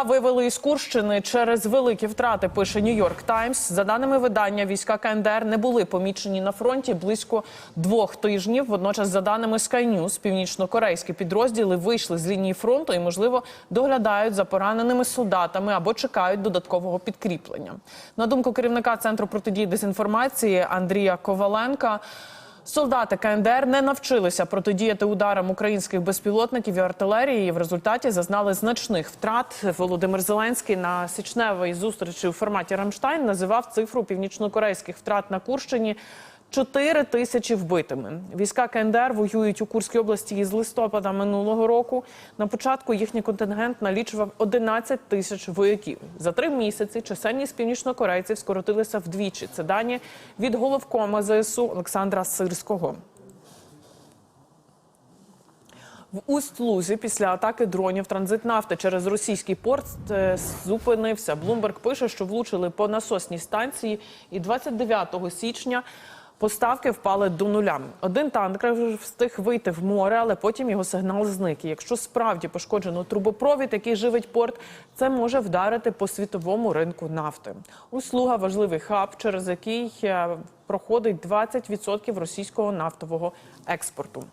Вивели із Курщини через великі втрати. Пише Нью-Йорк Таймс. За даними видання, війська КНДР не були помічені на фронті близько двох тижнів. Водночас, за даними Sky News, північно-корейські підрозділи вийшли з лінії фронту і, можливо, доглядають за пораненими солдатами або чекають додаткового підкріплення. На думку керівника центру протидії дезінформації Андрія Коваленка. Солдати КНДР не навчилися протидіяти ударам українських безпілотників і артилерії. В результаті зазнали значних втрат. Володимир Зеленський на січневій зустрічі у форматі Рамштайн називав цифру північнокорейських втрат на Курщині. 4 тисячі вбитими. Війська КНДР воюють у Курській області із листопада минулого року. На початку їхній контингент налічував 11 тисяч вояків. За три місяці чисельність північнокорейців скоротилася вдвічі. Це дані від головкома ЗСУ Олександра Сирського. В Усть-Лузі після атаки дронів транзит нафти через російський порт е, зупинився. Блумберг пише, що влучили по насосній станції, і 29 січня поставки впали до нуля. Один танкер встиг вийти в море, але потім його сигнал зник. І якщо справді пошкоджено трубопровід, який живить порт, це може вдарити по світовому ринку нафти. Услуга важливий хаб, через який е, проходить 20% російського нафтового експорту.